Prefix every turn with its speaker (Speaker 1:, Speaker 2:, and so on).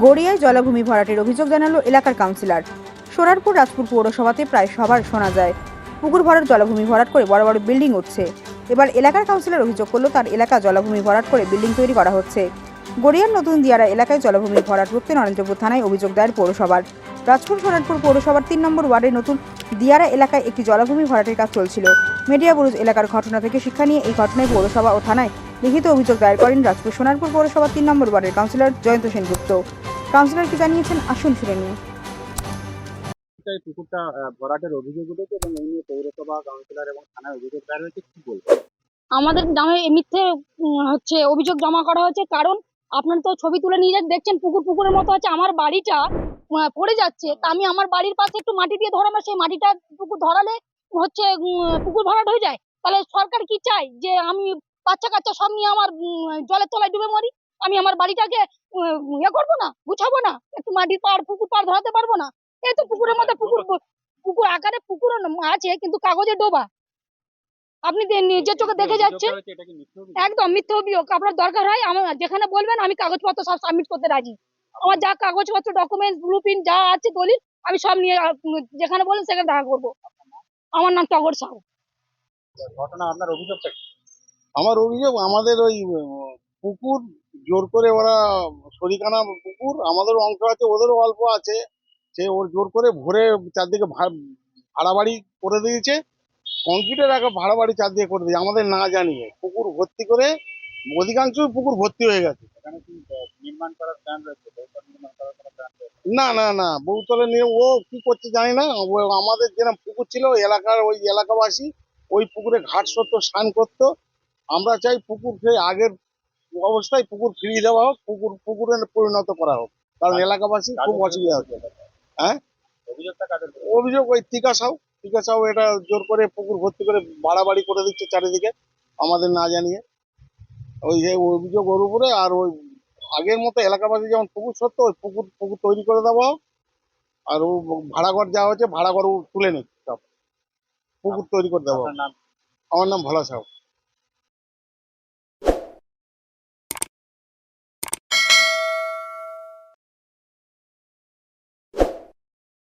Speaker 1: গড়িয়ায় জলাভূমি ভরাটের অভিযোগ জানালো এলাকার কাউন্সিলর। সোনারপুর রাজপুর পৌরসভাতে প্রায় সবার শোনা যায়। পুকুর ভরাট, জলাভূমি ভরাট করে বড় বড় বিল্ডিং উঠছে। এবার এলাকার কাউন্সিলর অভিযোগ করল, তার এলাকা জলাভূমি ভরাট করে বিল্ডিং তৈরি করা হচ্ছে। গড়িয়ার নতুন দিয়ারা এলাকায় জলাভূমি ভরাট রুখতে নরেন্দ্রপুর থানায় অভিযোগ দায়ের পৌরসভার। রাজপুর সোনারপুর পৌরসভার তিন নম্বর ওয়ার্ডের নতুন দিয়ারা এলাকায় একটি জলাভূমি ভরাটের কাজ চলছিল। মিডিয়া বুরুজ এলাকার ঘটনা থেকে শিক্ষা নিয়ে এই ঘটনায় পৌরসভা ও থানায় লিখিত অভিযোগ দায়ের করেন রাজপুর সোনারপুর পৌরসভার তিন নম্বর ওয়ার্ডের কাউন্সিলর জয়ন্ত সেনগুপ্ত। কাউন্সিলর কি জানিয়েছেন? আসুন শুনে
Speaker 2: এই পুকুরটা ভরাটের অভিযোগ উঠেছে এবং এই নিয়ে পৌরসভা কাউন্সিলর এবং থানায় অভিযোগ দায়ের হয়েছে। কি বলব
Speaker 3: আমাদের নামে এই মিথ্যে হচ্ছে অভিযোগ জমা করা হয়েছে। কারণ আপনারা তো ছবি তুলে নিয়ে দেখছেন পুকুর পুকুরের মতো আছে। আমার বাড়িটা পড়ে যাচ্ছে। তা আমি আমার বাড়ির পাশে একটু মাটি দিয়ে ধরাবো সেই মাটিটা পুকুর ধরালে হচ্ছে পুকুর ভরাট হয়ে যায়। তাহলে সরকার কি চায়? যে আমি বাচ্চা কাচ্চা সব নিয়ে আমার জলের তলায় ডুবে মরি। আমি আমার বাড়িটাকে ইয়ে করব না গুছাবো না। একটু মাটির পাড় পুকুর পাড় ধরাতে পারব না। এই তো পুকুরের মধ্যে পুকুর পুকুর আকারে পুকুর আছে কিন্তু কাগজে ডোবা। আপনি নিজের চোখে দেখে যাচ্ছেন।
Speaker 2: অভিযোগ?
Speaker 3: একদম মিথ্যে অভিযোগ। আপনার দরকার হয় আমার যেখানে বলবেন আমি কাগজপত্র সব সাবমিট করতে রাজি। আমার যা কাগজপত্র ডকুমেন্টস ব্লু প্রিন্ট যা আছে দলিল আমি সব নিয়ে যেখানে বলেন সেখানে দেখা করব। আমার নাম টগর সাহু।
Speaker 2: ঘটনা আপনার অভিযোগটা?
Speaker 4: আমার অভিযোগ আমাদের ওই পুকুর জোর করে ওরা শরিকানা পুকুর আমাদের অংশ আছে ওদেরও অল্প আছে। সে ওর জোর করে ভরে চারদিকে ভাড়া বাড়ি করে দিয়েছে। কংক্রিটের একটা ভাড়া বাড়ি চারদিকে করে দিয়েছে আমাদের না জানিয়ে। পুকুর ভর্তি করে অধিকাংশ পুকুর ভর্তি হয়ে গেছে। না না না বহুতলে নিয়ে ও কি করছে জানি না। আমাদের যেরকম পুকুর ছিল এলাকার ওই এলাকাবাসী ওই পুকুরে ঘাট সত্য স্নান করতো। আমরা চাই পুকুর সেই আগের অবস্থায় পুকুর ফিরিয়ে দেওয়া হোক পুকুর পুকুরে পরিণত করা হোক। কারণ এলাকাবাসী খুব অসুবিধা হচ্ছে।
Speaker 2: হ্যাঁ?
Speaker 4: অভিযোগ ওই টিকা সাউ টিকা সাউ এটা জোর করে পুকুর ভর্তি করে বাড়াবাড়ি করে দিচ্ছে চারিদিকে আমাদের না জানিয়ে। ওই যে অভিযোগ ওর উপরে আর ওই আগের মতো এলাকাবাসী যেমন পুকুর সত্য ওই পুকুর পুকুর তৈরি করে দেওয়া হোক আর ও ভাড়াঘর যা হচ্ছে ভাড়াঘর তুলে নিচ্ছে সব। পুকুর তৈরি করে দেওয়া হোক। আমার নাম ভোলা সাউ